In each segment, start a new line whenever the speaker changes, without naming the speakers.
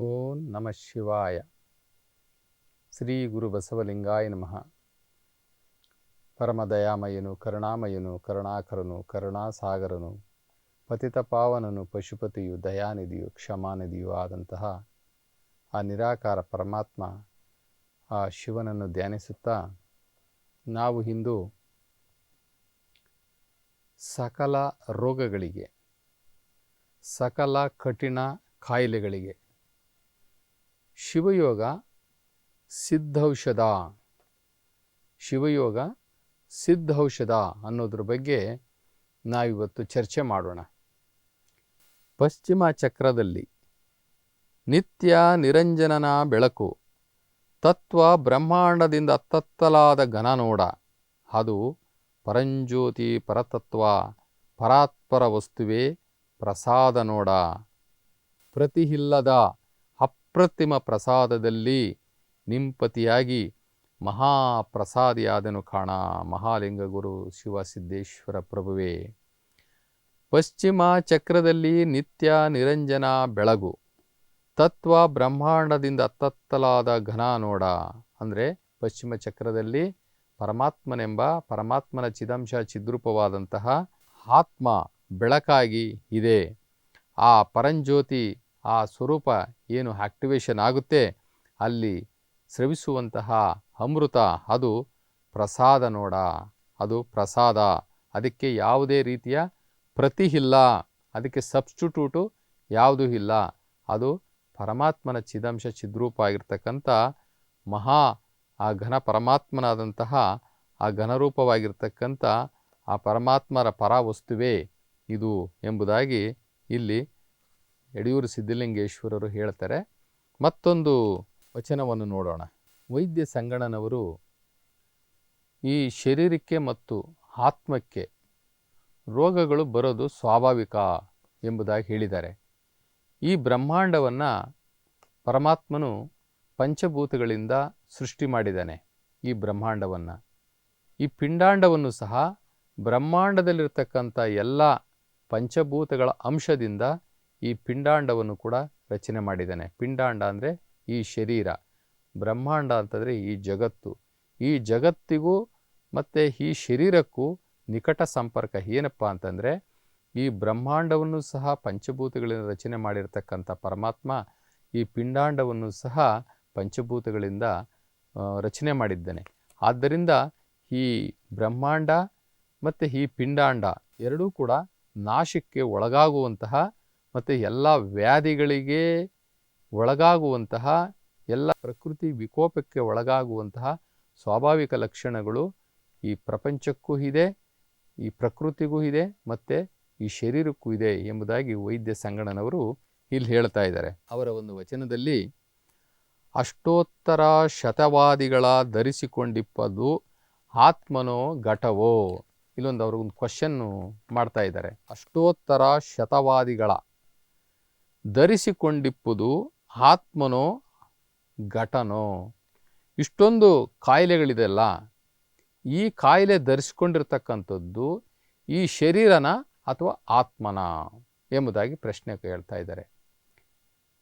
ಓಂ ನಮಃ ಶಿವಾಯ. ಶ್ರೀ ಗುರು ಬಸವಲಿಂಗಾಯ ನಮಃ. ಪರಮದಯಾಮಯನು, ಕರುಣಾಮಯನು, ಕರುಣಾಕರನು, ಕರುಣಾಸಾಗರನು, ಪತಿತ ಪಾವನನು, ಪಶುಪತಿಯು, ದಯಾನಿಧಿಯು, ಕ್ಷಮಾನಿಧಿಯು ಆದಂತಹ ಆ ನಿರಾಕಾರ ಪರಮಾತ್ಮ ಆ ಶಿವನನ್ನು ಧ್ಯಾನಿಸುತ್ತಾ ನಾವು ಇಂದು ಸಕಲ ರೋಗಗಳಿಗೆ, ಸಕಲ ಕಠಿಣ ಕಾಯಿಲೆಗಳಿಗೆ ಶಿವಯೋಗ ಸಿದ್ಧೌಷಧ. ಶಿವಯೋಗ ಸಿದ್ಧೌಷಧ ಅನ್ನೋದ್ರ ಬಗ್ಗೆ ನಾವಿವತ್ತು ಚರ್ಚೆ ಮಾಡೋಣ. ಪಶ್ಚಿಮ ಚಕ್ರದಲ್ಲಿ ನಿತ್ಯ ನಿರಂಜನನ ಬೆಳಕು, ತತ್ವ ಬ್ರಹ್ಮಾಂಡದಿಂದ ಅತ್ತತ್ತಲಾದ ಘನ ನೋಡ ಅದು ಪರಂಜ್ಯೋತಿ ಪರತತ್ವ, ಪರಾತ್ಪರ ವಸ್ತುವೇ ಪ್ರಸಾದ ನೋಡ ಪ್ರತಿಹಿಲ್ಲದ ಅಪ್ರತಿಮ ಪ್ರಸಾದದಲ್ಲಿ ನಿಂಪತಿಯಾಗಿ ಮಹಾಪ್ರಸಾದಿಯಾದನು ಕಾಣ. ಮಹಾಲಿಂಗ ಗುರು ಶಿವಸಿದ್ದೇಶ್ವರ ಪ್ರಭುವೇ. ಪಶ್ಚಿಮ ಚಕ್ರದಲ್ಲಿ ನಿತ್ಯ ನಿರಂಜನ ಬೆಳಗು. ತತ್ವ ಬ್ರಹ್ಮಾಂಡದಿಂದ ಅತ್ತತ್ತಲಾದ ಘನ ನೋಡ ಅಂದರೆ ಪಶ್ಚಿಮ ಚಕ್ರದಲ್ಲಿ ಪರಮಾತ್ಮನೆಂಬ ಪರಮಾತ್ಮನ ಚಿದಂಶ ಚಿದ್ರೂಪವಾದಂತಹ ಆತ್ಮ ಬೆಳಕಾಗಿ ಇದೆ. ಆ ಪರಂಜ್ಯೋತಿ ಆ ಸ್ವರೂಪ ಏನು ಆಕ್ಟಿವೇಶನ್ ಆಗುತ್ತೆ? ಅಲ್ಲಿ ಸ್ರವಿಸುವಂತಹ ಅಮೃತ, ಅದು ಪ್ರಸಾದ ನೋಡ, ಅದು ಪ್ರಸಾದ. ಅದಕ್ಕೆ ಯಾವುದೇ ರೀತಿಯ ಪ್ರತಿ ಇಲ್ಲ. ಅದಕ್ಕೆ ಸಬ್ಸ್ಟಿಟ್ಯೂಟು ಯಾವುದೂ ಇಲ್ಲ. ಅದು ಪರಮಾತ್ಮನ ಚಿದಂಶ ಚಿದ್ರೂಪ ಆಗಿರ್ತಕ್ಕಂಥ ಮಹಾ, ಆ ಘನ ಪರಮಾತ್ಮನಾದಂತಹ ಆ ಘನರೂಪವಾಗಿರ್ತಕ್ಕಂಥ ಆ ಪರಮಾತ್ಮರ ಪರಾವಸ್ತುವೇ ಇದು ಎಂಬುದಾಗಿ ಇಲ್ಲಿ ಯಡಿಯೂರು ಸಿದ್ಧಲಿಂಗೇಶ್ವರರು ಹೇಳ್ತಾರೆ. ಮತ್ತೊಂದು ವಚನವನ್ನು ನೋಡೋಣ. ವೈದ್ಯ ಸಂಗಣನವರು ಈ ಶರೀರಕ್ಕೆ ಮತ್ತು ಆತ್ಮಕ್ಕೆ ರೋಗಗಳು ಬರೋದು ಸ್ವಾಭಾವಿಕ ಎಂಬುದಾಗಿ ಹೇಳಿದ್ದಾರೆ. ಈ ಬ್ರಹ್ಮಾಂಡವನ್ನು ಪರಮಾತ್ಮನು ಪಂಚಭೂತಗಳಿಂದ ಸೃಷ್ಟಿ ಮಾಡಿದ್ದಾನೆ ಈ ಬ್ರಹ್ಮಾಂಡವನ್ನು. ಈ ಪಿಂಡಾಂಡವನ್ನು ಸಹ ಬ್ರಹ್ಮಾಂಡದಲ್ಲಿರ್ತಕ್ಕಂಥ ಎಲ್ಲ ಪಂಚಭೂತಗಳ ಅಂಶದಿಂದ ಈ ಪಿಂಡಾಂಡವನ್ನು ಕೂಡ ರಚನೆ ಮಾಡಿದ್ದಾನೆ. ಪಿಂಡಾಂಡ ಅಂದರೆ ಈ ಶರೀರ, ಬ್ರಹ್ಮಾಂಡ ಅಂತಂದರೆ ಈ ಜಗತ್ತು. ಈ ಜಗತ್ತಿಗೂ ಮತ್ತು ಈ ಶರೀರಕ್ಕೂ ನಿಕಟ ಸಂಪರ್ಕ. ಏನಪ್ಪ ಅಂತಂದರೆ ಈ ಬ್ರಹ್ಮಾಂಡವನ್ನು ಸಹ ಪಂಚಭೂತಗಳಿಂದ ರಚನೆ ಮಾಡಿರತಕ್ಕಂಥ ಪರಮಾತ್ಮ ಈ ಪಿಂಡಾಂಡವನ್ನು ಸಹ ಪಂಚಭೂತಗಳಿಂದ ರಚನೆ ಮಾಡಿದ್ದಾನೆ. ಆದ್ದರಿಂದ ಈ ಬ್ರಹ್ಮಾಂಡ ಮತ್ತು ಈ ಪಿಂಡಾಂಡ ಎರಡೂ ಕೂಡ ನಾಶಕ್ಕೆ ಒಳಗಾಗುವಂತಹ ಮತ್ತು ಎಲ್ಲ ವ್ಯಾಧಿಗಳಿಗೆ ಒಳಗಾಗುವಂತಹ ಎಲ್ಲ ಪ್ರಕೃತಿ ವಿಕೋಪಕ್ಕೆ ಒಳಗಾಗುವಂತಹ ಸ್ವಾಭಾವಿಕ ಲಕ್ಷಣಗಳು ಈ ಪ್ರಪಂಚಕ್ಕೂ ಇದೆ, ಈ ಪ್ರಕೃತಿಗೂ ಇದೆ, ಮತ್ತು ಈ ಶರೀರಕ್ಕೂ ಇದೆ ಎಂಬುದಾಗಿ ವೈದ್ಯ ಸಂಗಣನವರು ಇಲ್ಲಿ ಹೇಳ್ತಾ ಇದ್ದಾರೆ. ಅವರ ಒಂದು ವಚನದಲ್ಲಿ, ಅಷ್ಟೋತ್ತರ ಶತವಾದಿಗಳ ಧರಿಸಿಕೊಂಡಿಪ್ಪದು ಆತ್ಮನೋ ಘಟವೋ? ಇಲ್ಲೊಂದು ಅವ್ರಿಗೊಂದು ಕ್ವಶನ್ನು ಮಾಡ್ತಾ ಇದ್ದಾರೆ. ಅಷ್ಟೋತ್ತರ ಶತವಾದಿಗಳ ಧರಿಸಿಕೊಂಡಿಪ್ಪುದು ಆತ್ಮನೋ ಘಟನೋ? ಇಷ್ಟೊಂದು ಕಾಯಿಲೆಗಳಿದೆಯಲ್ಲ ಈ ಕಾಯಿಲೆ ಧರಿಸ್ಕೊಂಡಿರ್ತಕ್ಕಂಥದ್ದು ಈ ಶರೀರನ ಅಥವಾ ಆತ್ಮನ ಎಂಬುದಾಗಿ ಪ್ರಶ್ನೆ ಕೇಳ್ತಾ ಇದ್ದಾರೆ.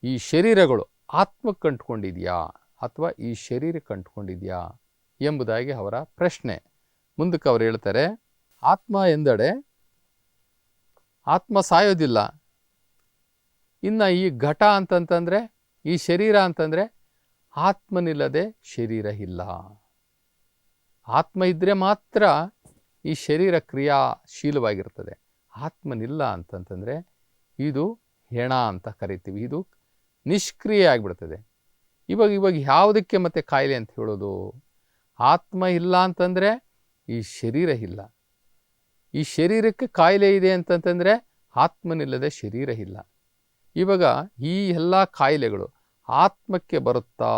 ಈ ಶರೀರಗಳು ಆತ್ಮಕ್ಕೆ ಕಂಡುಕೊಂಡಿದೆಯಾ ಅಥವಾ ಈ ಶರೀರಕ್ಕೆ ಕಂಡುಕೊಂಡಿದೆಯಾ ಎಂಬುದಾಗಿ ಅವರ ಪ್ರಶ್ನೆ. ಮುಂದಕ್ಕೆ ಅವರು ಹೇಳ್ತಾರೆ, ಆತ್ಮ ಎಂದಡೆ? ಆತ್ಮ ಸಾಯೋದಿಲ್ಲ. ಇನ್ನು ಈ ಘಟ ಅಂತಂತಂದರೆ, ಈ ಶರೀರ ಅಂತಂದರೆ ಆತ್ಮನಿಲ್ಲದೆ ಶರೀರ ಇಲ್ಲ. ಆತ್ಮ ಇದ್ದರೆ ಮಾತ್ರ ಈ ಶರೀರ ಕ್ರಿಯಾಶೀಲವಾಗಿರ್ತದೆ. ಆತ್ಮನಿಲ್ಲ ಅಂತಂತಂದರೆ ಇದು ಹೆಣ ಅಂತ ಕರಿತೀವಿ. ಇದು ನಿಷ್ಕ್ರಿಯ ಆಗಿಬಿಡ್ತದೆ. ಇವಾಗ ಇವಾಗ ಯಾವುದಕ್ಕೆ ಮತ್ತೆ ಕಾಯಿಲೆ ಅಂತ ಹೇಳೋದು? ಆತ್ಮ ಇಲ್ಲ ಅಂತಂದರೆ ಈ ಶರೀರ ಇಲ್ಲ. ಈ ಶರೀರಕ್ಕೆ ಕಾಯಿಲೆ ಇದೆ ಅಂತಂತಂದರೆ ಆತ್ಮನಿಲ್ಲದೆ ಶರೀರ ಇಲ್ಲ. ಇವಾಗ ಈ ಎಲ್ಲ ಕಾಯಿಲೆಗಳು ಆತ್ಮಕ್ಕೆ ಬರುತ್ತಾ,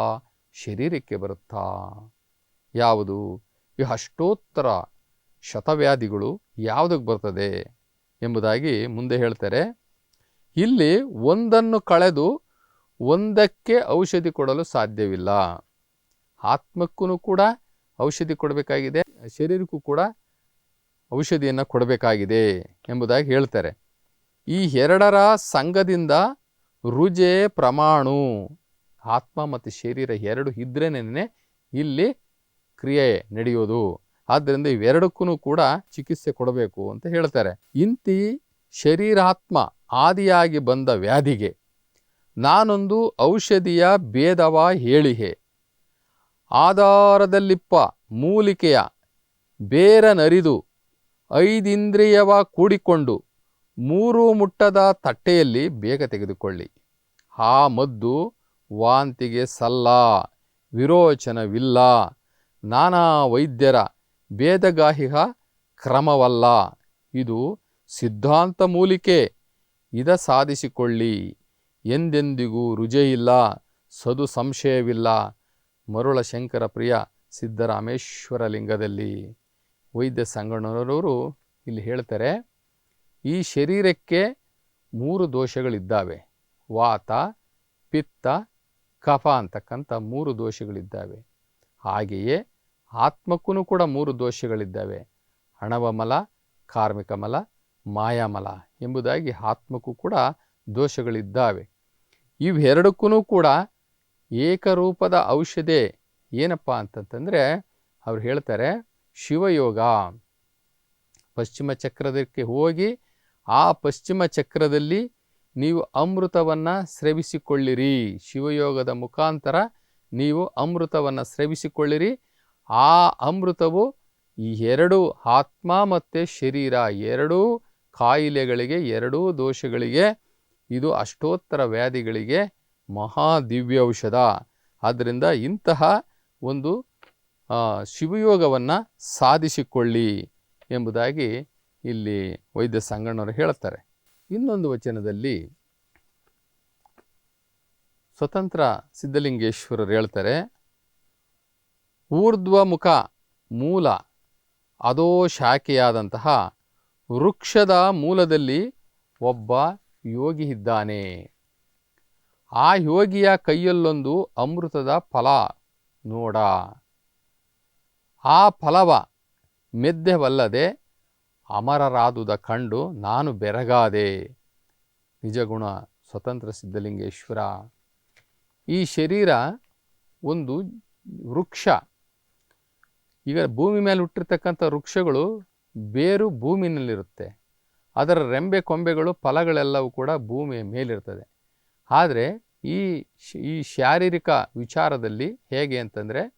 ಶರೀರಕ್ಕೆ ಬರುತ್ತಾ? ಯಾವುದು? ಈ ಅಷ್ಟೋತ್ತರ ಶತವ್ಯಾಧಿಗಳು ಯಾವುದಕ್ಕೆ ಬರ್ತದೆ ಎಂಬುದಾಗಿ ಮುಂದೆ ಹೇಳ್ತಾರೆ. ಇಲ್ಲಿ ಒಂದನ್ನು ಕಳೆದು ಒಂದಕ್ಕೆ ಔಷಧಿ ಕೊಡಲು ಸಾಧ್ಯವಿಲ್ಲ. ಆತ್ಮಕ್ಕೂ ಕೂಡ ಔಷಧಿ ಕೊಡಬೇಕಾಗಿದೆ, ಶರೀರಕ್ಕೂ ಕೂಡ ಔಷಧಿಯನ್ನು ಕೊಡಬೇಕಾಗಿದೆ ಎಂಬುದಾಗಿ ಹೇಳ್ತಾರೆ. ಈ ಎರಡರ ಸಂಘದಿಂದ ರುಜೆ ಪ್ರಮಾಣು, ಆತ್ಮ ಮತ್ತು ಶರೀರ ಎರಡು ಇದ್ರೇನೇ ಇಲ್ಲಿ ಕ್ರಿಯೆ ನಡೆಯೋದು. ಆದ್ದರಿಂದ ಇವೆರಡಕ್ಕೂ ಕೂಡ ಚಿಕಿತ್ಸೆ ಕೊಡಬೇಕು ಅಂತ ಹೇಳ್ತಾರೆ. ಇಂತಿ ಶರೀರಾತ್ಮ ಆದಿಯಾಗಿ ಬಂದ ವ್ಯಾಧಿಗೆ ನಾನೊಂದು ಔಷಧಿಯ ಭೇದವ ಹೇಳಿಹೆ. ಆಧಾರದಲ್ಲಿಪ್ಪ ಮೂಲಿಕೆಯ ಬೇರನರಿದು ಐದಿಂದ್ರಿಯವ ಕೂಡಿಕೊಂಡು ಮೂರು ಮುಟ್ಟದ ತಟ್ಟೆಯಲ್ಲಿ ಬೇಗ ತೆಗೆದುಕೊಳ್ಳಿ. ಆ ಮದ್ದು ವಾಂತಿಗೆ ಸಲ್ಲ, ವಿರೋಚನವಿಲ್ಲ. ನಾನಾ ವೈದ್ಯರ ಭೇದಗಾಹಿಹ ಕ್ರಮವಲ್ಲ. ಇದು ಸಿದ್ಧಾಂತ ಮೂಲಿಕೆ. ಇದ ಸಾಧಿಸಿಕೊಳ್ಳಿ. ಎಂದೆಂದಿಗೂ ರುಜೆಯಿಲ್ಲ, ಸದು ಸಂಶಯವಿಲ್ಲ. ಮರುಳ ಶಂಕರ ಪ್ರಿಯ ಸಿದ್ದರಾಮೇಶ್ವರ ಲಿಂಗದಲ್ಲಿ ವೈದ್ಯ ಸಂಗಣ್ಣನವರು ಇಲ್ಲಿ ಹೇಳ್ತಾರೆ ಈ ಶರೀರಕ್ಕೆ ಮೂರು ದೋಷಗಳಿದ್ದಾವೆ. ವಾತ, ಪಿತ್ತ, ಕಫ ಅಂತಕ್ಕಂಥ ಮೂರು ದೋಷಗಳಿದ್ದಾವೆ. ಹಾಗೆಯೇ ಆತ್ಮಕ್ಕೂ ಕೂಡ ಮೂರು ದೋಷಗಳಿದ್ದಾವೆ. ಹಣವಮಲ ಕಾರ್ಮಿಕ ಮಲ ಮಾಯಾಮಲ ಎಂಬುದಾಗಿ ಆತ್ಮಕ್ಕೂ ಕೂಡ ದೋಷಗಳಿದ್ದಾವೆ. ಇವೆರಡಕ್ಕೂ ಕೂಡ ಏಕರೂಪದ ಔಷಧಿ ಏನಪ್ಪ ಅಂತಂತಂದರೆ ಅವ್ರು ಹೇಳ್ತಾರೆ ಶಿವಯೋಗ. ಪಶ್ಚಿಮ ಚಕ್ರದಕ್ಕೆ ಹೋಗಿ ಆ ಪಶ್ಚಿಮ ಚಕ್ರದಲ್ಲಿ ನೀವು ಅಮೃತವನ್ನು ಸ್ರವಿಸಿಕೊಳ್ಳಿರಿ. ಶಿವಯೋಗದ ಮುಖಾಂತರ ನೀವು ಅಮೃತವನ್ನು ಸ್ರವಿಸಿಕೊಳ್ಳಿರಿ. ಆ ಅಮೃತವು ಈ ಎರಡು ಆತ್ಮ ಮತ್ತು ಶರೀರ ಎರಡೂ ಕಾಯಿಲೆಗಳಿಗೆ, ಎರಡೂ ದೋಷಗಳಿಗೆ, ಇದು ಅಷ್ಟೋತ್ತರ ವ್ಯಾಧಿಗಳಿಗೆ ಮಹಾ ದಿವ್ಯ ಔಷಧ ಆದ್ದರಿಂದ ಇಂತಹ ಒಂದು ಶಿವಯೋಗವನ್ನು ಸಾಧಿಸಿಕೊಳ್ಳಿ ಎಂಬುದಾಗಿ ಇಲ್ಲಿ ವೈದ್ಯ ಸಂಗಣ್ಣವರು ಹೇಳುತ್ತಾರೆ. ಇನ್ನೊಂದು ವಚನದಲ್ಲಿ ಸ್ವತಂತ್ರ ಸಿದ್ಧಲಿಂಗೇಶ್ವರರು ಹೇಳ್ತಾರೆ, ಊರ್ಧ್ವಮುಖ ಮೂಲ ಅದೋ ಶಾಖೆಯಾದಂತಹ ವೃಕ್ಷದ ಮೂಲದಲ್ಲಿ ಒಬ್ಬ ಯೋಗಿ ಇದ್ದಾನೆ. ಆ ಯೋಗಿಯ ಕೈಯಲ್ಲೊಂದು ಅಮೃತದ ಫಲ ನೋಡ. ಆ ಫಲವ ಮೆದ್ದೆವಲ್ಲದೆ ಅಮರರಾದುದ ಕಂಡು ನಾನು ಬೆರಗಾದೆ. ನಿಜಗುಣ ಸ್ವತಂತ್ರ ಸಿದ್ಧಲಿಂಗೇಶ್ವರ. ಈ ಶರೀರ ಒಂದು ವೃಕ್ಷ. ಈಗ ಭೂಮಿ ಮೇಲೆ ಹುಟ್ಟಿರ್ತಕ್ಕಂಥ ವೃಕ್ಷಗಳು ಬೇರು ಭೂಮಿನಲ್ಲಿರುತ್ತೆ. ಅದರ ರೆಂಬೆ ಕೊಂಬೆಗಳು ಫಲಗಳೆಲ್ಲವೂ ಕೂಡ ಭೂಮಿಯ ಮೇಲಿರ್ತದೆ. ಆದರೆ ಈ ಈ ಶಾರೀರಿಕ ವಿಚಾರದಲ್ಲಿ ಹೇಗೆ ಅಂತಂದರೆ,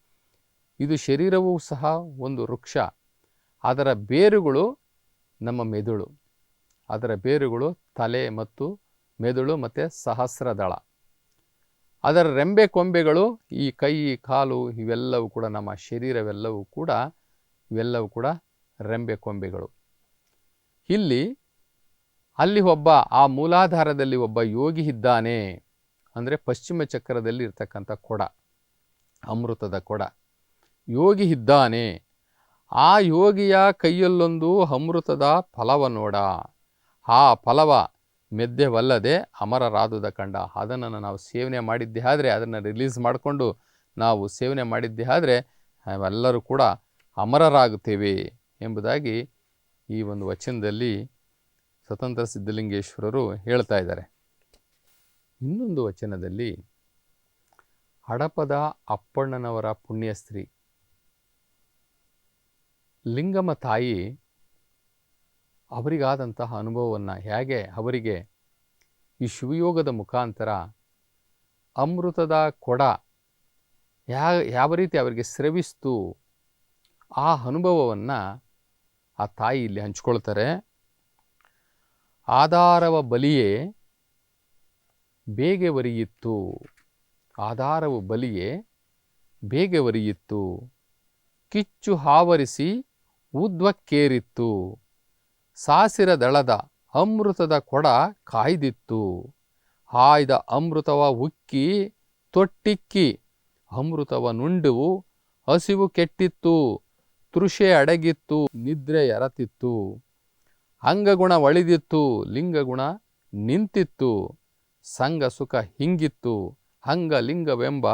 ಇದು ಶರೀರವೂ ಸಹ ಒಂದು ವೃಕ್ಷ. ಅದರ ಬೇರುಗಳು ನಮ್ಮ ಮೆದುಳು. ಅದರ ಬೇರುಗಳು ತಲೆ ಮತ್ತು ಮೆದುಳು ಮತ್ತು ಸಹಸ್ರದಳ. ಅದರ ರೆಂಬೆ ಕೊಂಬೆಗಳು ಈ ಕೈ, ಕಾಲು ಇವೆಲ್ಲವೂ ಕೂಡ ನಮ್ಮ ಶರೀರವೆಲ್ಲವೂ ಕೂಡ, ಇವೆಲ್ಲವೂ ಕೂಡ ರೆಂಬೆ ಕೊಂಬೆಗಳು. ಇಲ್ಲಿ, ಅಲ್ಲಿ ಒಬ್ಬ, ಆ ಮೂಲಾಧಾರದಲ್ಲಿ ಒಬ್ಬ ಯೋಗಿ ಇದ್ದಾನೆ ಅಂದರೆ ಪಶ್ಚಿಮ ಚಕ್ರದಲ್ಲಿ ಇರ್ತಕ್ಕಂಥ ಕೊಡ, ಅಮೃತದ ಕೊಡ. ಯೋಗಿ ಇದ್ದಾನೆ. ಆ ಯೋಗಿಯ ಕೈಯಲ್ಲೊಂದು ಅಮೃತದ ಫಲವ ನೋಡ. ಆ ಫಲವ ಮೆದ್ದೆವಲ್ಲದೆ ಅಮರರಾದುದ ಕಂಡ. ಅದನ್ನು ನಾವು ಸೇವನೆ ಮಾಡಿದ್ದೇ ಆದರೆ ಅದನ್ನು ರಿಲೀಸ್ ಮಾಡಿಕೊಂಡು ನಾವು ಸೇವನೆ ಮಾಡಿದ್ದೇ ಆದರೆ ನಾವೆಲ್ಲರೂ ಕೂಡ ಅಮರರಾಗುತ್ತೇವೆ ಎಂಬುದಾಗಿ ಈ ಒಂದು ವಚನದಲ್ಲಿ ಸ್ವತಂತ್ರ ಸಿದ್ಧಲಿಂಗೇಶ್ವರರು ಹೇಳ್ತಾ ಇದ್ದಾರೆ. ಇನ್ನೊಂದು ವಚನದಲ್ಲಿ, ಹಡಪದ ಅಪ್ಪಣ್ಣನವರ ಪುಣ್ಯಸ್ತ್ರೀ. ಲಿಂಗಮ್ಮ ತಾಯಿ ಅವರಿಗಾದಂತಹ ಅನುಭವವನ್ನು ಹೇಗೆ ಅವರಿಗೆ ಈ ಶಿವಯೋಗದ ಮುಖಾಂತರ ಅಮೃತದ ಕೊಡ ಯಾವ ರೀತಿ ಅವರಿಗೆ ಸ್ರವಿಸ್ತು ಆ ಅನುಭವವನ್ನು ಆ ತಾಯಿ ಇಲ್ಲಿ ಹಂಚ್ಕೊಳ್ತಾರೆ. ಆಧಾರವ ಬಲಿಯೇ ಬೇಗೆ ಒರಿಯಿತ್ತು ಆಧಾರವು ಬಲಿಯೇ ಬೇಗೆ ಒರಿಯಿತ್ತು ಕಿಚ್ಚು ಹಾವರಿಸಿ ಊದ್ವಕ್ಕೇರಿತ್ತು. ಸಾಸಿರ ದಳದ ಅಮೃತದ ಕೊಡ ಕಾಯ್ದಿತ್ತು. ಹಾಯ್ದ ಅಮೃತವ ಉಕ್ಕಿ ತೊಟ್ಟಿಕ್ಕಿ. ಅಮೃತವ ನುಂಡುವು ಹಸಿವು ಕೆಟ್ಟಿತ್ತು. ತೃಷೆ ಅಡಗಿತ್ತು, ನಿದ್ರೆ ಎರತಿತ್ತು. ಅಂಗಗುಣ ಒಳಿದಿತ್ತು, ಲಿಂಗಗುಣ ನಿಂತಿತ್ತು. ಸಂಗ ಸುಖ ಹಿಂಗಿತ್ತು ಹಂಗ ಲಿಂಗವೆಂಬ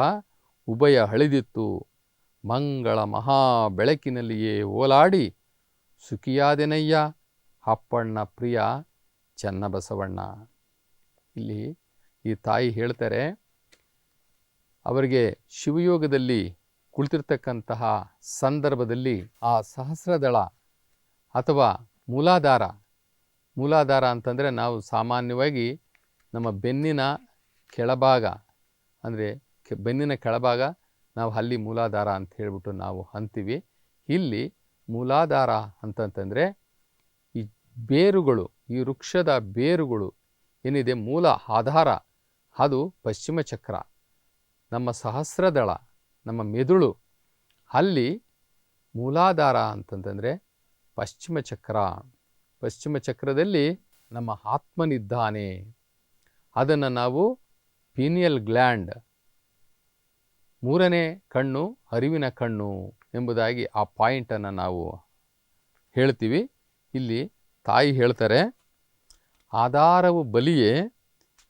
ಉಭಯ ಹಳಿದಿತ್ತು. ಮಂಗಳ ಮಹಾ ಬೆಳಕಿನಲ್ಲಿಯೇ ಓಲಾಡಿ, ಸುಖಿಯಾದೆನಯ್ಯ, ಅಪ್ಪಣ್ಣ ಪ್ರಿಯ, ಚನ್ನಬಸವಣ್ಣ. ಇಲ್ಲಿ ಈ ತಾಯಿ ಹೇಳ್ತಾರೆ, ಅವರಿಗೆ ಶಿವಯೋಗದಲ್ಲಿ ಕುಳಿತಿರ್ತಕ್ಕಂತಹ ಸಂದರ್ಭದಲ್ಲಿ ಆ ಸಹಸ್ರದಳ ಅಥವಾ ಮೂಲಾಧಾರ ಮೂಲಾಧಾರ ಅಂತಂದರೆ ನಾವು ಸಾಮಾನ್ಯವಾಗಿ ನಮ್ಮ ಬೆನ್ನಿನ ಕೆಳಭಾಗ, ಅಂದರೆ ಬೆನ್ನಿನ ಕೆಳಭಾಗ ನಾವು ಅಲ್ಲಿ ಮೂಲಾಧಾರ ಅಂತ ಹೇಳ್ಬಿಟ್ಟು ನಾವು ಅಂತೀವಿ. ಇಲ್ಲಿ ಮೂಲಾಧಾರ ಅಂತಂತಂದರೆ ಈ ಬೇರುಗಳು, ಈ ವೃಕ್ಷದ ಬೇರುಗಳು ಏನಿದೆ? ಮೂಲ ಆಧಾರ. ಅದು ಪಶ್ಚಿಮ ಚಕ್ರ, ನಮ್ಮ ಸಹಸ್ರದಳ, ನಮ್ಮ ಮೆದುಳು. ಅಲ್ಲಿ ಮೂಲಾಧಾರ ಅಂತಂತಂದರೆ ಪಶ್ಚಿಮ ಚಕ್ರ. ಪಶ್ಚಿಮ ಚಕ್ರದಲ್ಲಿ ನಮ್ಮ ಆತ್ಮನಿದ್ದಾನೆ. ಅದನ್ನು ನಾವು ಪೀನಿಯಲ್ ಗ್ಲ್ಯಾಂಡ್ ಮೂರನೇ ಕಣ್ಣು ಅರಿವಿನ ಕಣ್ಣು ಎಂಬುದಾಗಿ ಆ ಪಾಯಿಂಟನ್ನು ನಾವು ಹೇಳ್ತೀವಿ. ಇಲ್ಲಿ ತಾಯಿ ಹೇಳ್ತಾರೆ, ಆಧಾರವು ಬಲಿಯೇ,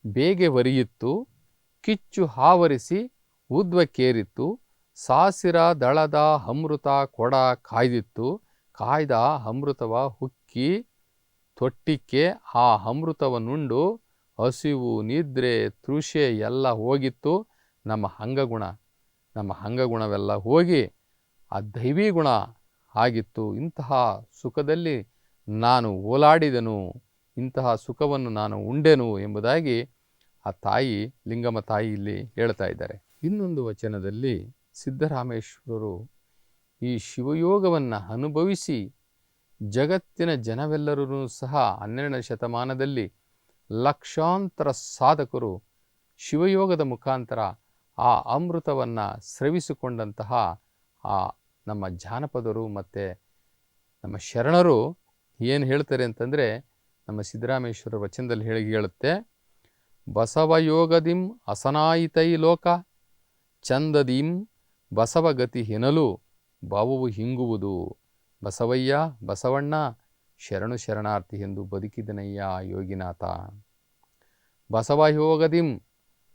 ಬೇಗೆ ಒರಿಯಿತ್ತು, ಕಿಚ್ಚು ಹಾವರಿಸಿ, ಉದ್ವಕ್ಕೇರಿತ್ತು, ಸಾಸಿರ ದಳದ ಅಮೃತ ಕೊಡ ಕಾಯ್ದಿತ್ತು, ಕಾಯ್ದ ಅಮೃತವ ಹುಕ್ಕಿ ತೊಟ್ಟಿಕ್ಕೆ, ಆ ಅಮೃತವನ್ನುಂಡು ಹಸಿವು, ನಿದ್ರೆ, ತೃಷೆ ಎಲ್ಲ ಹೋಗಿತ್ತು, ನಮ್ಮ ಅಂಗಗುಣ ನಮ್ಮ ಅಂಗಗುಣವೆಲ್ಲ ಹೋಗಿ ಆ ದೈವಿ ಗುಣ ಆಗಿತ್ತು. ಇಂತಹ ಸುಖದಲ್ಲಿ ನಾನು ಓಲಾಡಿದನು, ಇಂತಹ ಸುಖವನ್ನು ನಾನು ಉಂಡೆನು ಎಂಬುದಾಗಿ ಆ ತಾಯಿ, ಲಿಂಗಮ್ಮ ತಾಯಿ ಇಲ್ಲಿ ಹೇಳ್ತಾ ಇದ್ದಾರೆ. ಇನ್ನೊಂದು ವಚನದಲ್ಲಿ ಸಿದ್ದರಾಮೇಶ್ವರರು ಈ ಶಿವಯೋಗವನ್ನು ಅನುಭವಿಸಿ ಜಗತ್ತಿನ ಜನವೆಲ್ಲರೂ ಸಹ ಹನ್ನೆರಡನೇ ಶತಮಾನದಲ್ಲಿ ಲಕ್ಷಾಂತರ ಸಾಧಕರು ಶಿವಯೋಗದ ಮುಖಾಂತರ ಆ ಅಮೃತವನ್ನು ಸ್ರವಿಸಿಕೊಂಡಂತಹ ಆ ನಮ್ಮ ಜಾನಪದರು ಮತ್ತು ನಮ್ಮ ಶರಣರು ಏನು ಹೇಳ್ತಾರೆ ಅಂತಂದರೆ ನಮ್ಮ ಸಿದ್ದರಾಮೇಶ್ವರ ವಚನದಲ್ಲಿ ಹೇಳಿ ಹೇಳುತ್ತೆ ಬಸವಯೋಗದಿಂ ಅಸನಾಯಿತೈ ಲೋಕ ಚಂದದಿಂ ಬಸವಗತಿ ಹೆನಲು ಬಾವುವು ಹಿಂಗುವುದು. ಬಸವಯ್ಯ, ಬಸವಣ್ಣ, ಶರಣು ಶರಣಾರ್ಥಿ ಎಂದು ಬದುಕಿದನಯ್ಯ ಯೋಗಿನಾಥ. ಬಸವಯೋಗದಿಂ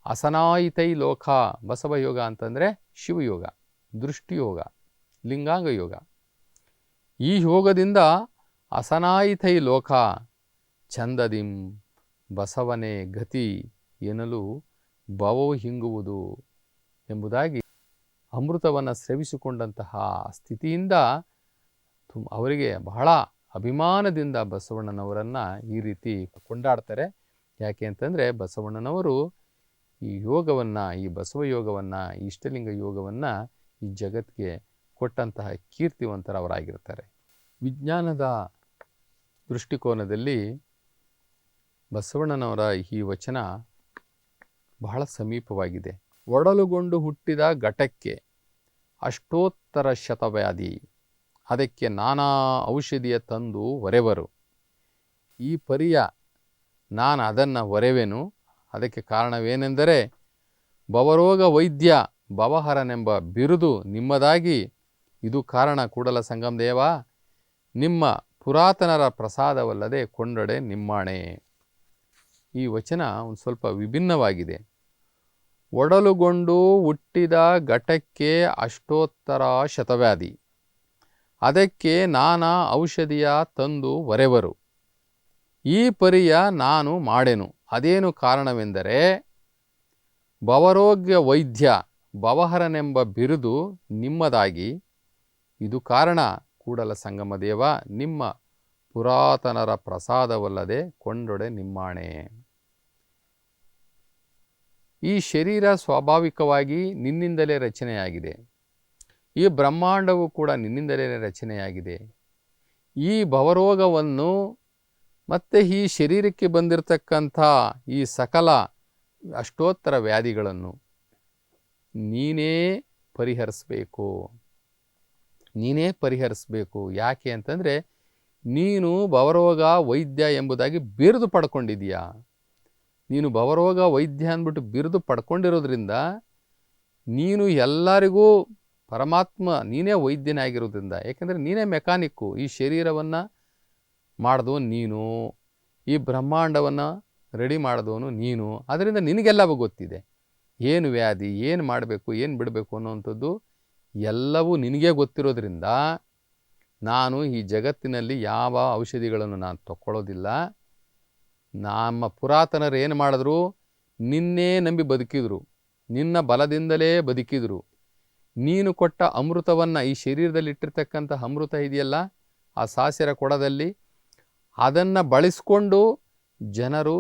ಅಸನಾಯಿತೈ ಲೋಕ ಬಸವಯೋಗ ಅಂತಂದರೆ ಶಿವಯೋಗ ದೃಷ್ಟಿಯೋಗ ಲಿಂಗಾಂಗ ಯೋಗ. ಈ ಯೋಗದಿಂದ ಅಸನಾಯಿತೈ ಲೋಕ ಚಂದದಿಂ ಬಸವನೇ ಗತಿ ಎನ್ನಲು ಭವವು ಹಿಂಗುವುದು ಎಂಬುದಾಗಿ ಅಮೃತವನ್ನು ಸೇವಿಸಿಕೊಂಡಂತಹ ಸ್ಥಿತಿಯಿಂದ ತುಮ್ ಅವರಿಗೆ ಬಹಳ ಅಭಿಮಾನದಿಂದ ಬಸವಣ್ಣನವರನ್ನು ಈ ರೀತಿ ಕೊಂಡಾಡ್ತಾರೆ. ಯಾಕೆ ಅಂತಂದರೆ ಬಸವಣ್ಣನವರು ಈ ಯೋಗವನ್ನು, ಈ ಬಸವ ಯೋಗವನ್ನು ಇಷ್ಟಲಿಂಗ ಯೋಗವನ್ನು ಈ ಜಗತ್ತಿಗೆ ಕೊಟ್ಟಂತಹ ಕೀರ್ತಿವಂತರವರಾಗಿರ್ತಾರೆ ವಿಜ್ಞಾನದ ದೃಷ್ಟಿಕೋನದಲ್ಲಿ ಬಸವಣ್ಣನವರ ಈ ವಚನ ಬಹಳ ಸಮೀಪವಾಗಿದೆ. ಒಡಲುಗೊಂಡು ಹುಟ್ಟಿದ ಘಟಕ್ಕೆ ಅಷ್ಟೋತ್ತರ ಶತವ್ಯಾಧಿ, ಅದಕ್ಕೆ ನಾನಾ ಔಷಧಿಯ ತಂದು ಒರೆವರು ಈ ಪರಿಯ ನಾನು ಅದನ್ನು ಒರೆವೆನು ಅದಕ್ಕೆ ಕಾರಣವೇನೆಂದರೆ ಭವರೋಗ ವೈದ್ಯ ಭವಹರನೆಂಬ ಬಿರುದು ನಿಮ್ಮದಾಗಿ ಇದು ಕಾರಣ ಕೂಡಲ ಸಂಗಮ ದೇವ. ನಿಮ್ಮ ಪುರಾತನರ ಪ್ರಸಾದವಲ್ಲದೆ ಕೊಂಡಡೆ ನಿಮ್ಮಾಣೆ. ಈ ವಚನ ಒಂದು ಸ್ವಲ್ಪ ವಿಭಿನ್ನವಾಗಿದೆ. ಒಡಲುಗೊಂಡು ಹುಟ್ಟಿದ ಘಟಕ್ಕೆ ಅಷ್ಟೋತ್ತರ ಶತವ್ಯಾಧಿ. ಅದಕ್ಕೆ ನಾನಾ ಔಷಧಿಯ ತಂದು ಒರೆವರು ಈ ಪರಿಯ ನಾನು ಮಾಡೆನು. ಅದೇನು ಕಾರಣವೆಂದರೆ, ಭವರೋಗ್ಯ ವೈದ್ಯ ಭವಹರನೆಂಬ ಬಿರುದು ನಿಮ್ಮದಾಗಿ, ಇದು ಕಾರಣ ಕೂಡಲ ಸಂಗಮ ದೇವ, ನಿಮ್ಮ ಪುರಾತನರ ಪ್ರಸಾದವಲ್ಲದೆ ಕೊಂಡೊಡೆ ನಿಮ್ಮಾಣೆ. ಈ ಶರೀರ ಸ್ವಾಭಾವಿಕವಾಗಿ ನಿನ್ನಿಂದಲೇ ರಚನೆಯಾಗಿದೆ. ಈ ಬ್ರಹ್ಮಾಂಡವು ಕೂಡ ನಿನ್ನಿಂದಲೇ ರಚನೆಯಾಗಿದೆ. ಈ ಭವರೋಗವನ್ನು ಮತ್ತು ಈ ಶರೀರಕ್ಕೆ ಬಂದಿರತಕ್ಕಂಥ ಈ ಸಕಲ ಅಷ್ಟೋತ್ತರ ವ್ಯಾಧಿಗಳನ್ನು ನೀನೇ ಪರಿಹರಿಸಬೇಕು. ನೀನೇ ಪರಿಹರಿಸಬೇಕು. ಯಾಕೆ ಅಂತಂದರೆ ನೀನು ಭವರೋಗ ವೈದ್ಯ ಎಂಬುದಾಗಿ ಬಿರುದು ಪಡ್ಕೊಂಡಿದೀಯಾ ನೀನು ಭವರೋಗ ವೈದ್ಯ ಅಂದ್ಬಿಟ್ಟು ಬಿರುದು ಪಡ್ಕೊಂಡಿರೋದ್ರಿಂದ ನೀನು ಎಲ್ಲರಿಗೂ ಪರಮಾತ್ಮ ನೀನೇ ವೈದ್ಯನಾಗಿರೋದ್ರಿಂದ, ಯಾಕೆಂದರೆ ನೀನೇ ಮೆಕ್ಯಾನಿಕ್ಕು. ಈ ಶರೀರವನ್ನು ಮಾಡಿದವನು ನೀನು, ಈ ಬ್ರಹ್ಮಾಂಡವನ್ನು ರೆಡಿ ಮಾಡಿದವನು ನೀನು, ಅದರಿಂದ ನಿನಗೆಲ್ಲವೂ ಗೊತ್ತಿದೆ. ಏನು ವ್ಯಾಧಿ, ಏನು ಮಾಡಬೇಕು, ಏನು ಬಿಡಬೇಕು ಅನ್ನೋವಂಥದ್ದು ಎಲ್ಲವೂ ನಿನಗೆ ಗೊತ್ತಿರೋದ್ರಿಂದ ನಾನು ಈ ಜಗತ್ತಿನಲ್ಲಿ ಯಾವ ಔಷಧಿಗಳನ್ನು ನಾನು ತಗೊಳ್ಳೋದಿಲ್ಲ ನಮ್ಮ ಪುರಾತನರು ಏನು ಮಾಡಿದ್ರು? ನಿನ್ನೇ ನಂಬಿ ಬದುಕಿದ್ರು. ನಿನ್ನ ಬಲದಿಂದಲೇ ಬದುಕಿದ್ರು. ನೀನು ಕೊಟ್ಟ ಅಮೃತವನ್ನು ಈ ಶರೀರದಲ್ಲಿ ಇಟ್ಟಿರ್ತಕ್ಕಂಥ ಅಮೃತ ಇದೆಯಲ್ಲ, ಆ ಸಾಸಿರ ಕೊಡದಲ್ಲಿ ಅದನ್ನು ಬಳಸ್ಕೊಂಡು ಜನರು,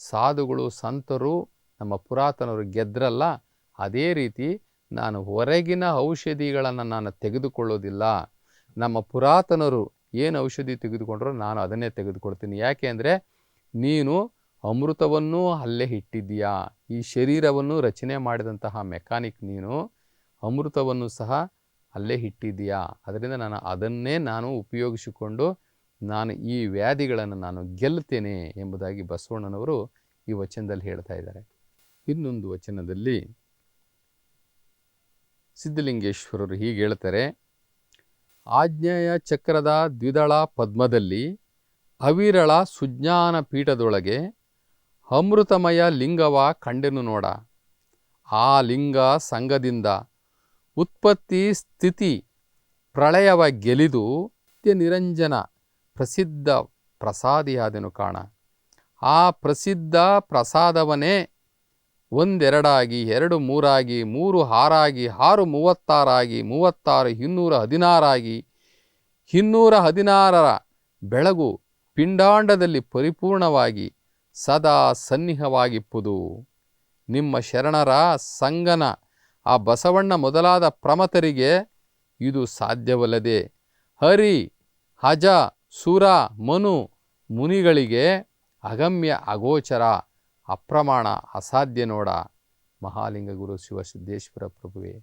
ಸಾಧುಗಳು, ಸಂತರು, ನಮ್ಮ ಪುರಾತನರು ಗೆದ್ರಲ್ಲ, ಅದೇ ರೀತಿ ನಾನು ಹೊರಗಿನ ಔಷಧಿಗಳನ್ನು ನಾನು ತೆಗೆದುಕೊಳ್ಳೋದಿಲ್ಲ. ನಮ್ಮ ಪುರಾತನರು ಏನು ಔಷಧಿ ತೆಗೆದುಕೊಂಡ್ರೋ ನಾನು ಅದನ್ನೇ ತೆಗೆದುಕೊಳ್ತೀನಿ. ಯಾಕೆ ಅಂದರೆ ನೀನು ಅಮೃತವನ್ನು ಅಲ್ಲೇ ಇಟ್ಟಿದ್ದೀಯಾ? ಈ ಶರೀರವನ್ನು ರಚನೆ ಮಾಡಿದಂತಹ ಮೆಕ್ಯಾನಿಕ್ ನೀನು ಅಮೃತವನ್ನು ಸಹ ಅಲ್ಲೇ ಇಟ್ಟಿದ್ದೀಯಾ? ಅದರಿಂದ ನಾನು ಅದನ್ನೇ ನಾನು ಉಪಯೋಗಿಸಿಕೊಂಡು ನಾನು ಈ ವ್ಯಾಧಿಗಳನ್ನು ನಾನು ಗೆಲ್ಲುತ್ತೇನೆ ಎಂಬುದಾಗಿ ಬಸವಣ್ಣನವರು ಈ ವಚನದಲ್ಲಿ ಹೇಳ್ತಾ ಇದ್ದಾರೆ. ಇನ್ನೊಂದು ವಚನದಲ್ಲಿ ಸಿದ್ಧಲಿಂಗೇಶ್ವರರು ಹೀಗೆ ಹೇಳ್ತಾರೆ, ಆಜ್ಞೇಯ ಚಕ್ರದ ದ್ವಿದಳ ಪದ್ಮದಲ್ಲಿ ಅವಿರಳ ಸುಜ್ಞಾನ ಪೀಠದೊಳಗೆ ಅಮೃತಮಯ ಲಿಂಗವ ಕಂಡೆನು ನೋಡ. ಆ ಲಿಂಗ ಸಂಘದಿಂದ ಉತ್ಪತ್ತಿ ಸ್ಥಿತಿ ಪ್ರಳಯವ ಗೆಲಿದು ನಿರಂಜನ ಪ್ರಸಿದ್ಧ ಪ್ರಸಾದಿಯಾದೆನು ಕಾಣ. ಆ ಪ್ರಸಿದ್ಧ ಪ್ರಸಾದವನೇ ಒಂದೆರಡಾಗಿ, ಎರಡು ಮೂರಾಗಿ, ಮೂರು ಆರಾಗಿ, ಆರು ಮೂವತ್ತಾರಾಗಿ, ಮೂವತ್ತಾರು, ಇನ್ನೂರ ಹದಿನಾರಾಗಿ, ಇನ್ನೂರ ಹದಿನಾರರ ಬೆಳಗು ಪಿಂಡಾಂಡದಲ್ಲಿ ಪರಿಪೂರ್ಣವಾಗಿ ಸದಾ ಸನ್ನಿಹವಾಗಿಪ್ಪುದು. ನಿಮ್ಮ ಶರಣರ ಸಂಗನ, ಆ ಬಸವಣ್ಣ ಮೊದಲಾದ ಪ್ರಮತರಿಗೆ ಇದು ಸಾಧ್ಯವಲ್ಲದೆ, ಹರಿ, ಹಜ ಸುರ, ಮನು ಮುನಿಗಳಿಗೆ ಅಗಮ್ಯ ಅಗೋಚರ, ಅಪ್ರಮಾಣ, ಅಸಾಧ್ಯ ನೋಡ. ಮಹಾಲಿಂಗ ಗುರು ಶಿವಸಿದ್ದೇಶ್ವರ ಪ್ರಭುವೆ.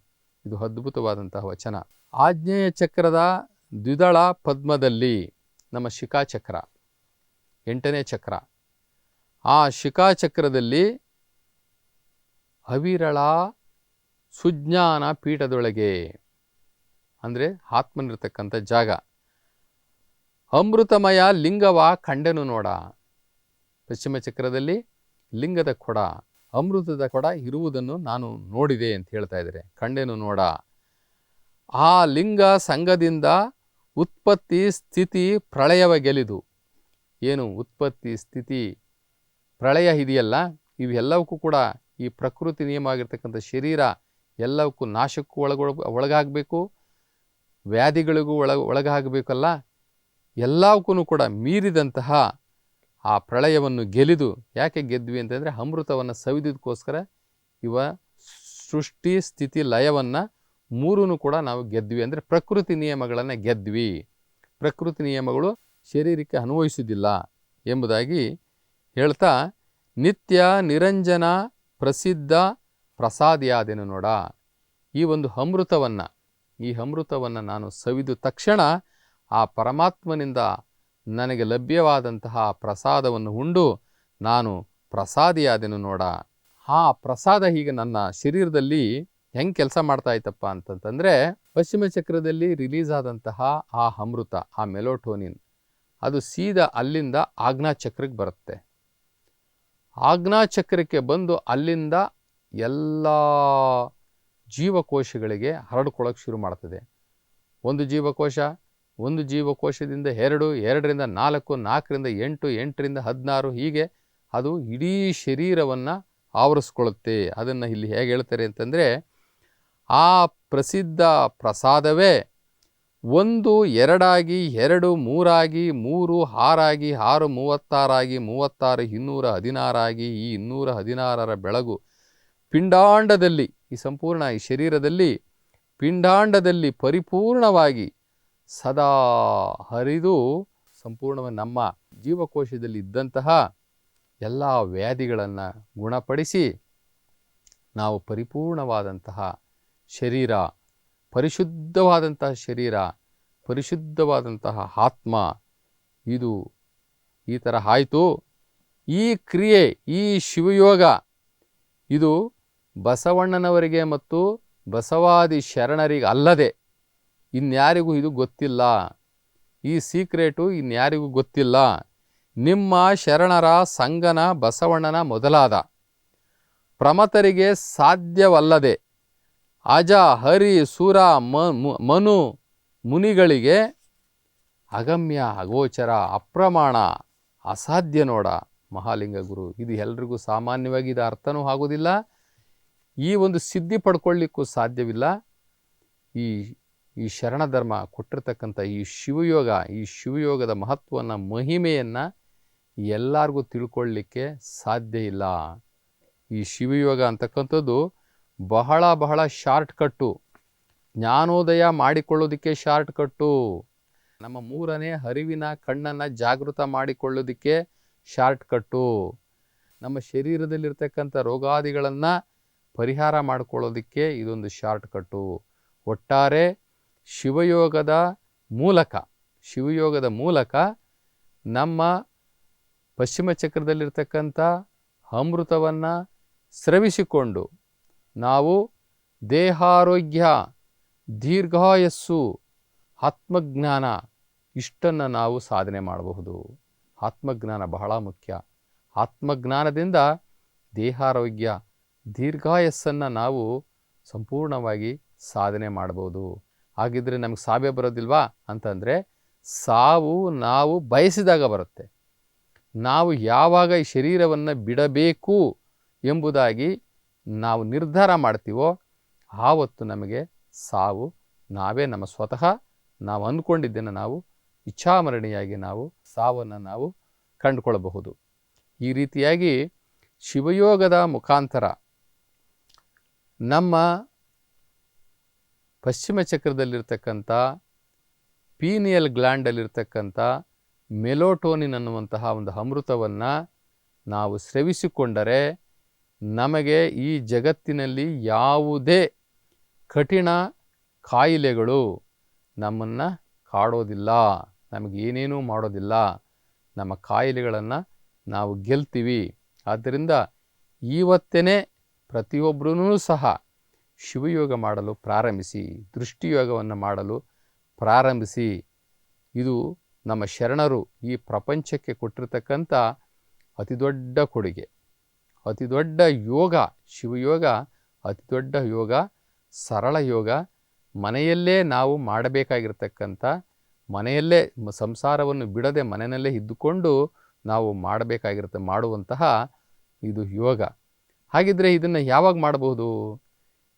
ಇದು ಅದ್ಭುತವಾದಂತಹ ವಚನ. ಆಜ್ಞೇಯ ಚಕ್ರದ ದ್ವಿದಳ ಪದ್ಮದಲ್ಲಿ ನಮ್ಮ ಶಿಖಾಚಕ್ರ ಎಂಟನೇ ಚಕ್ರ. ಆ ಶಿಖಾಚಕ್ರದಲ್ಲಿ ಅವಿರಳ ಸುಜ್ಞಾನ ಪೀಠದೊಳಗೆ, ಅಂದರೆ ಆತ್ಮನಿರ್ತಕ್ಕಂಥ ಜಾಗ. ಅಮೃತಮಯ ಲಿಂಗವ ಕಂಡೆನು ನೋಡ. ಪಶ್ಚಿಮ ಚಕ್ರದಲ್ಲಿ ಲಿಂಗದ ಕೊಡ, ಅಮೃತದ ಕೊಡ ಇರುವುದನ್ನು ನಾನು ನೋಡಿದೆ ಅಂತ ಹೇಳ್ತಾ ಇದ್ದಾರೆ. ಖಂಡೆನು ನೋಡ. ಆ ಲಿಂಗ ಸಂಘದಿಂದ ಉತ್ಪತ್ತಿ ಸ್ಥಿತಿ ಪ್ರಳಯವ ಗೆಲಿದು. ಏನು ಉತ್ಪತ್ತಿ ಸ್ಥಿತಿ ಪ್ರಳಯ ಇದೆಯಲ್ಲ, ಇವೆಲ್ಲವಕ್ಕೂ ಕೂಡ ಈ ಪ್ರಕೃತಿ ನಿಯಮ ಆಗಿರ್ತಕ್ಕಂಥ ಶರೀರ ಎಲ್ಲವಕ್ಕೂ ನಾಶಕ್ಕೂ ಒಳಗೊಳ ಒಳಗಾಗಬೇಕು. ವ್ಯಾಧಿಗಳಿಗೂ ಒಳ ಒಳಗಾಗಬೇಕಲ್ಲ. ಎಲ್ಲವಕ್ಕೂ ಕೂಡ ಮೀರಿದಂತಹ ಆ ಪ್ರಳಯವನ್ನು ಗೆಲಿದು ಯಾಕೆ ಗೆದ್ವಿ ಅಂತಂದರೆ ಅಮೃತವನ್ನು ಸವಿದಕ್ಕೋಸ್ಕರ ಇವ ಸೃಷ್ಟಿ ಸ್ಥಿತಿ ಲಯವನ್ನು ಮೂರೂ ಕೂಡ ನಾವು ಗೆದ್ವಿ ಅಂದರೆ ಪ್ರಕೃತಿ ನಿಯಮಗಳನ್ನು ಗೆದ್ವಿ. ಪ್ರಕೃತಿ ನಿಯಮಗಳು ಶರೀರಕ್ಕೆ ಅನ್ವಯಿಸುವುದಿಲ್ಲ ಎಂಬುದಾಗಿ ಹೇಳ್ತಾ, ನಿತ್ಯ ನಿರಂಜನ ಪ್ರಸಿದ್ಧ ಪ್ರಸಾದಿಯಾದೆನು ನೋಡ. ಈ ಒಂದು ಅಮೃತವನ್ನು, ಈ ಅಮೃತವನ್ನು ನಾನು ಸವಿದು ತಕ್ಷಣ ಆ ಪರಮಾತ್ಮನಿಂದ ನನಗೆ ಲಭ್ಯವಾದಂತಹ ಪ್ರಸಾದವನ್ನು ಉಂಡು, ನಾನು ಪ್ರಸಾದಿಯಾದೆನು ನೋಡ. ಆ ಪ್ರಸಾದ ಹೀಗೆ ನನ್ನ ಶರೀರದಲ್ಲಿ ಹೆಂಗೆ ಕೆಲಸ ಮಾಡ್ತಾ ಇತ್ತಪ್ಪ ಅಂತಂತಂದರೆ, ಪಶ್ಚಿಮ ಚಕ್ರದಲ್ಲಿ ರಿಲೀಸ್ ಆದಂತಹ ಆ ಅಮೃತ, ಆ ಮೆಲೋಟೋನಿನ್ ಅದು ಸೀದಾ ಅಲ್ಲಿಂದ ಚಕ್ರಕ್ಕೆ ಬರುತ್ತೆ. ಚಕ್ರಕ್ಕೆ ಬಂದು ಅಲ್ಲಿಂದ ಎಲ್ಲ ಜೀವಕೋಶಗಳಿಗೆ ಹರಡ್ಕೊಳ್ಳೋಕೆ ಶುರು ಮಾಡ್ತದೆ. ಒಂದು ಜೀವಕೋಶ ಒಂದು ಜೀವಕೋಶದಿಂದ ಎರಡು, ಎರಡರಿಂದ ನಾಲ್ಕು, ನಾಲ್ಕರಿಂದ ಎಂಟು, ಎಂಟರಿಂದ ಹದಿನಾರು, ಹೀಗೆ ಅದು ಇಡೀ ಶರೀರವನ್ನು ಆವರಿಸ್ಕೊಳ್ಳುತ್ತೆ. ಅದನ್ನು ಇಲ್ಲಿ ಹೇಗೆ ಹೇಳ್ತಾರೆ ಅಂತಂದರೆ, ಆ ಪ್ರಸಿದ್ಧ ಪ್ರಸಾದವೇ ಒಂದು ಎರಡಾಗಿ, ಎರಡು ಮೂರಾಗಿ, ಮೂರು ಆರಾಗಿ, ಆರು ಮೂವತ್ತಾರಾಗಿ, ಮೂವತ್ತಾರು ಇನ್ನೂರ ಹದಿನಾರಾಗಿ, ಈ ಇನ್ನೂರ ಹದಿನಾರರ ಬೆಳಗು ಪಿಂಡಾಂಡದಲ್ಲಿ, ಈ ಸಂಪೂರ್ಣ ಈ ಶರೀರದಲ್ಲಿ ಪಿಂಡಾಂಡದಲ್ಲಿ ಪರಿಪೂರ್ಣವಾಗಿ ಸದಾ ಹರಿದು ಸಂಪೂರ್ಣವಾಗಿ ನಮ್ಮ ಜೀವಕೋಶದಲ್ಲಿ ಇದ್ದಂತಹ ಎಲ್ಲ ವ್ಯಾಧಿಗಳನ್ನು ಗುಣಪಡಿಸಿ ನಾವು ಪರಿಪೂರ್ಣವಾದಂತಹ ಶರೀರ, ಪರಿಶುದ್ಧವಾದಂತಹ ಶರೀರ, ಪರಿಶುದ್ಧವಾದಂತಹ ಆತ್ಮ, ಇದು ಈ ಥರ ಆಯಿತು. ಈ ಕ್ರಿಯೆ, ಈ ಶಿವಯೋಗ, ಇದು ಬಸವಣ್ಣನವರಿಗೆ ಮತ್ತು ಬಸವಾದಿ ಶರಣರಿಗೆ ಅಲ್ಲದೆ ಇನ್ಯಾರಿಗೂ ಇದು ಗೊತ್ತಿಲ್ಲ. ಈ ಸೀಕ್ರೆಟು ಇನ್ಯಾರಿಗೂ ಗೊತ್ತಿಲ್ಲ. ನಿಮ್ಮ ಶರಣರ ಸಂಗನ ಬಸವಣ್ಣನ ಮೊದಲಾದ. ಪ್ರಮತರಿಗೆ ಸಾಧ್ಯವಲ್ಲದೆ ಅಜ, ಹರಿ, ಸುರ ಮನು ಮುನಿಗಳಿಗೆ ಅಗಮ್ಯ, ಅಗೋಚರ, ಅಪ್ರಮಾಣ, ಅಸಾಧ್ಯ ನೋಡ ಮಹಾಲಿಂಗ ಗುರು. ಇದು ಎಲ್ರಿಗೂ ಸಾಮಾನ್ಯವಾಗಿ ಇದು ಅರ್ಥನೂ ಆಗೋದಿಲ್ಲ ಈ ಒಂದು ಸಿದ್ಧಿ ಪಡ್ಕೊಳ್ಳಿಕ್ಕೂ ಸಾಧ್ಯವಿಲ್ಲ. ಈ ಈ ಶರಣ ಧರ್ಮ ಕೊಟ್ಟಿರ್ತಕ್ಕಂಥ ಈ ಶಿವಯೋಗ, ಈ ಶಿವಯೋಗದ ಮಹತ್ವವನ್ನು, ಮಹಿಮೆಯನ್ನು ಎಲ್ಲರಿಗೂ ತಿಳ್ಕೊಳ್ಳಿಕ್ಕೆ ಸಾಧ್ಯ ಇಲ್ಲ. ಈ ಶಿವಯೋಗ ಅಂತಕ್ಕಂಥದ್ದು ಬಹಳ ಬಹಳ ಶಾರ್ಟ್ ಕಟ್ಟು. ಜ್ಞಾನೋದಯ ಮಾಡಿಕೊಳ್ಳೋದಕ್ಕೆ ಶಾರ್ಟ್ ಕಟ್ಟು. ನಮ್ಮ ಮೂರನೇ ಹರಿವಿನ ಕಣ್ಣನ್ನು ಜಾಗೃತ ಮಾಡಿಕೊಳ್ಳೋದಕ್ಕೆ ಶಾರ್ಟ್ ಕಟ್ಟು. ನಮ್ಮ ಶರೀರದಲ್ಲಿರ್ತಕ್ಕಂಥ ರೋಗಾದಿಗಳನ್ನು ಪರಿಹಾರ ಮಾಡಿಕೊಳ್ಳೋದಕ್ಕೆ ಇದೊಂದು ಶಾರ್ಟ್ ಕಟ್ಟು. ಒಟ್ಟಾರೆ ಶಿವಯೋಗದ ಮೂಲಕ ಶಿವಯೋಗದ ಮೂಲಕ ನಮ್ಮ ಪಶ್ಚಿಮ ಚಕ್ರದಲ್ಲಿರ್ತಕ್ಕಂಥ ಅಮೃತವನ್ನು ಸ್ರವಿಸಿಕೊಂಡು ನಾವು ದೇಹಾರೋಗ್ಯ, ದೀರ್ಘಾಯಸ್ಸು, ಆತ್ಮಜ್ಞಾನ ಇಷ್ಟನ್ನು ನಾವು ಸಾಧನೆ ಮಾಡಬಹುದು. ಆತ್ಮಜ್ಞಾನ ಬಹಳ ಮುಖ್ಯ. ಆತ್ಮಜ್ಞಾನದಿಂದ ದೇಹಾರೋಗ್ಯ, ದೀರ್ಘಾಯಸ್ಸನ್ನು ನಾವು ಸಂಪೂರ್ಣವಾಗಿ ಸಾಧನೆ ಮಾಡ್ಬೋದು ಹಾಗಿದ್ರೆ ನಮಗೆ ಸಾವೇ ಬರೋದಿಲ್ವಾ ಅಂತಂದರೆ ಸಾವು ನಾವು ಬಯಸಿದಾಗ ಬರುತ್ತೆ. ನಾವು ಯಾವಾಗ ಈ ಶರೀರವನ್ನು ಬಿಡಬೇಕು ಎಂಬುದಾಗಿ ನಾವು ನಿರ್ಧಾರ ಮಾಡ್ತೀವೋ ಆವತ್ತು ನಮಗೆ ಸಾವು ನಾವೇ ನಮ್ಮ ಸ್ವತಃ ನಾವು ಅಂದ್ಕೊಂಡಿದ್ದನ್ನು ನಾವು ಇಚ್ಛಾಮರಣಿಯಾಗಿ ನಾವು ಸಾವನ್ನು ನಾವು ಕಂಡುಕೊಳ್ಳಬಹುದು. ಈ ರೀತಿಯಾಗಿ ಶಿವಯೋಗದ ಮುಖಾಂತರ ನಮ್ಮ ಪಶ್ಚಿಮ ಚಕ್ರದಲ್ಲಿರ್ತಕ್ಕಂಥ ಪೀನಿಯಲ್ ಗ್ಲ್ಯಾಂಡಲ್ಲಿರ್ತಕ್ಕಂಥ ಮೆಲೋಟೋನಿನ್ ಅನ್ನುವಂತಹ ಒಂದು ಅಮೃತವನ್ನು ನಾವು ಸ್ರವಿಸಿಕೊಂಡರೆ ನಮಗೆ ಈ ಜಗತ್ತಿನಲ್ಲಿ ಯಾವುದೇ ಕಠಿಣ ಕಾಯಿಲೆಗಳು ನಮ್ಮನ್ನು ಕಾಡೋದಿಲ್ಲ, ನಮಗೆ ಏನೇನೂ ಮಾಡೋದಿಲ್ಲ. ನಮ್ಮ ಕಾಯಿಲೆಗಳನ್ನು ನಾವು ಗೆಲ್ತೀವಿ. ಆದ್ದರಿಂದ ಇವತ್ತೇ ಪ್ರತಿಯೊಬ್ಬರೂ ಸಹ ಶಿವಯೋಗ ಮಾಡಲು ಪ್ರಾರಂಭಿಸಿ, ದೃಷ್ಟಿಯೋಗವನ್ನು ಮಾಡಲು ಪ್ರಾರಂಭಿಸಿ, ಇದು ನಮ್ಮ ಶರಣರು ಈ ಪ್ರಪಂಚಕ್ಕೆ ಕೊಟ್ಟಿರತಕ್ಕಂಥ ಅತಿ ದೊಡ್ಡ ಕೊಡುಗೆ. ಅತಿ ದೊಡ್ಡ ಯೋಗ, ಶಿವಯೋಗ, ಅತಿ ದೊಡ್ಡ ಯೋಗ, ಸರಳ ಯೋಗ, ಮನೆಯಲ್ಲೇ ನಾವು ಮಾಡಬೇಕಾಗಿರ್ತಕ್ಕಂಥ, ಮನೆಯಲ್ಲೇ ಸಂಸಾರವನ್ನು ಬಿಡದೆ ಮನೆಯಲ್ಲೇ ಇದ್ದುಕೊಂಡು ನಾವು ಮಾಡಬೇಕಾಗಿರುತ್ತೆ, ಮಾಡುವಂತಹ ಇದು ಯೋಗ. ಹಾಗಿದ್ರೆ ಇದನ್ನು ಯಾವಾಗ ಮಾಡಬಹುದು?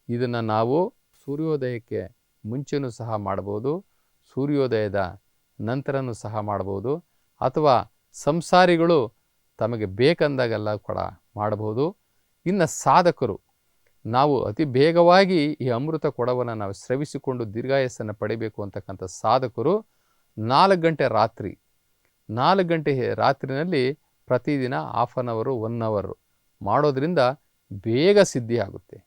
ಇದನ್ನು ನಾವು ಸೂರ್ಯೋದಯಕ್ಕೆ ಮುಂಚೆನೂ ಸಹ ಮಾಡ್ಬೋದು ಸೂರ್ಯೋದಯದ ನಂತರನೂ ಸಹ ಮಾಡ್ಬೋದು ಅಥವಾ ಸಂಸಾರಿಗಳು ತಮಗೆ ಬೇಕಂದಾಗೆಲ್ಲ ಕೂಡ ಮಾಡಬಹುದು. ಇನ್ನು ಸಾಧಕರು, ನಾವು ಅತಿ ಬೇಗವಾಗಿ ಈ ಅಮೃತ ಕೊಡವನ್ನು ನಾವು ಸ್ರವಿಸಿಕೊಂಡು ದೀರ್ಘಾಯಸ್ಸನ್ನು ಪಡಿಬೇಕು ಅಂತಕ್ಕಂಥ ಸಾಧಕರು ನಾಲ್ಕು ಗಂಟೆ ರಾತ್ರಿ, ನಾಲ್ಕು ಗಂಟೆ ರಾತ್ರಿನಲ್ಲಿ ಪ್ರತಿದಿನ ಹಾಫ್ ಅನ್ ಅವರು ಒನ್ ಅವರು ಮಾಡೋದರಿಂದ ಬೇಗ ಸಿದ್ಧಿ ಆಗುತ್ತೆ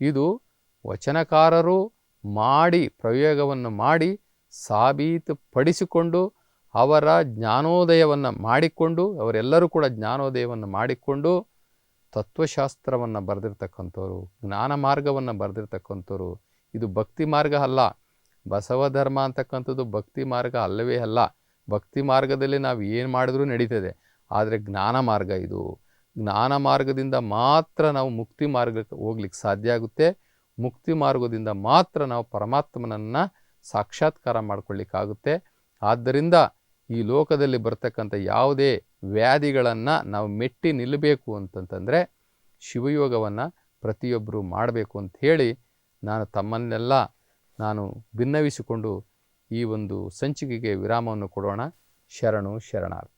ಇದು ವಚನಕಾರರು ಮಾಡಿ, ಪ್ರಯೋಗವನ್ನು ಮಾಡಿ ಸಾಬೀತುಪಡಿಸಿಕೊಂಡು, ಅವರ ಜ್ಞಾನೋದಯವನ್ನು ಮಾಡಿಕೊಂಡು, ಅವರೆಲ್ಲರೂ ಕೂಡ ಜ್ಞಾನೋದಯವನ್ನು ಮಾಡಿಕೊಂಡು, ತತ್ವಶಾಸ್ತ್ರವನ್ನು ಬರೆದಿರ್ತಕ್ಕಂಥವ್ರು, ಜ್ಞಾನ ಮಾರ್ಗವನ್ನು ಬರೆದಿರ್ತಕ್ಕಂಥವ್ರು. ಇದು ಭಕ್ತಿ ಮಾರ್ಗ ಅಲ್ಲ. ಬಸವ ಧರ್ಮ ಅಂತಕ್ಕಂಥದ್ದು ಭಕ್ತಿ ಮಾರ್ಗ ಅಲ್ಲವೇ ಅಲ್ಲ. ಭಕ್ತಿ ಮಾರ್ಗದಲ್ಲಿ ನಾವು ಏನು ಮಾಡಿದ್ರೂ ನಡೀತದೆ. ಆದರೆ ಜ್ಞಾನ ಮಾರ್ಗ ಇದು. ಜ್ಞಾನ ಮಾರ್ಗದಿಂದ ಮಾತ್ರ ನಾವು ಮುಕ್ತಿ ಮಾರ್ಗಕ್ಕೆ ಹೋಗ್ಲಿಕ್ಕೆ ಸಾಧ್ಯ ಆಗುತ್ತೆ. ಮುಕ್ತಿ ಮಾರ್ಗದಿಂದ ಮಾತ್ರ ನಾವು ಪರಮಾತ್ಮನನ್ನು ಸಾಕ್ಷಾತ್ಕಾರ ಮಾಡ್ಕೊಳ್ಳಿಕ್ಕಾಗುತ್ತೆ. ಆದ್ದರಿಂದ ಈ ಲೋಕದಲ್ಲಿ ಬರ್ತಕ್ಕಂಥ ಯಾವುದೇ ವ್ಯಾಧಿಗಳನ್ನು ನಾವು ಮೆಟ್ಟಿ ನಿಲ್ಲಬೇಕು ಅಂತಂತಂದರೆ ಶಿವಯೋಗವನ್ನು ಪ್ರತಿಯೊಬ್ಬರು ಮಾಡಬೇಕು ಅಂತ ಹೇಳಿ ನಾನು ತಮ್ಮನ್ನೆಲ್ಲ ನಾನು ಭಿನ್ನವಿಸಿಕೊಂಡು ಈ ಒಂದು ಸಂಚಿಕೆಗೆ ವಿರಾಮವನ್ನು ಕೊಡೋಣ. ಶರಣು ಶರಣಾರ್ಥಿ.